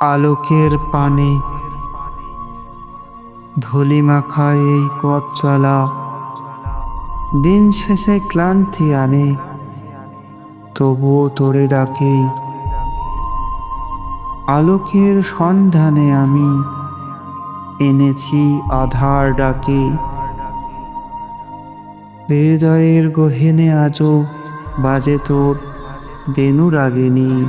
আলোকের পানে। ধলি মাখা এই পথ চলা। দিন শেষে ক্লান্তি আনে। তবুও তোরে ডাকে। আলোকের সন্ধানে আমি এনেছি আধার ডাকে। হৃদয়ের গহেনে আজও বাজে তোর বেনু রাগিনী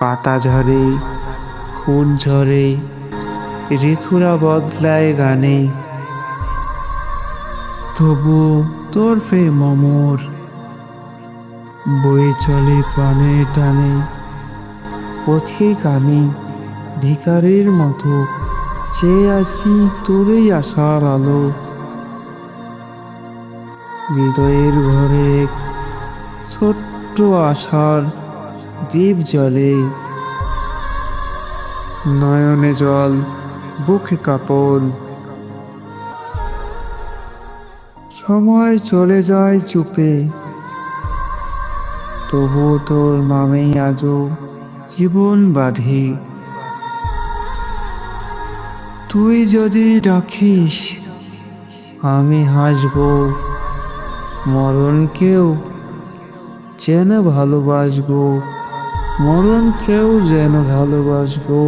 পাতা ঝরে ফুল ঝরে, ঋতুরা বদলায় গানে। তবু তোর প্রেম অমর বয়ে চলে প্রাণের টানে পথিক আমি ভিকারির মতো, চেয়ে আছি তোরই আশার আলো। হৃদয়ের ঘরে ছোট্ট আশার দ্বীপ জলে, নয়নে জল, বুকে কাপড়। সময় চলে যায় চুপে তবু তোর নামেই আজও জীবন বাঁধে। তুই যদি রাখিস আমি হাসব। মরণকেও যেন ভালোবাসবো। মরণকেও যেন ভালোবাসবো।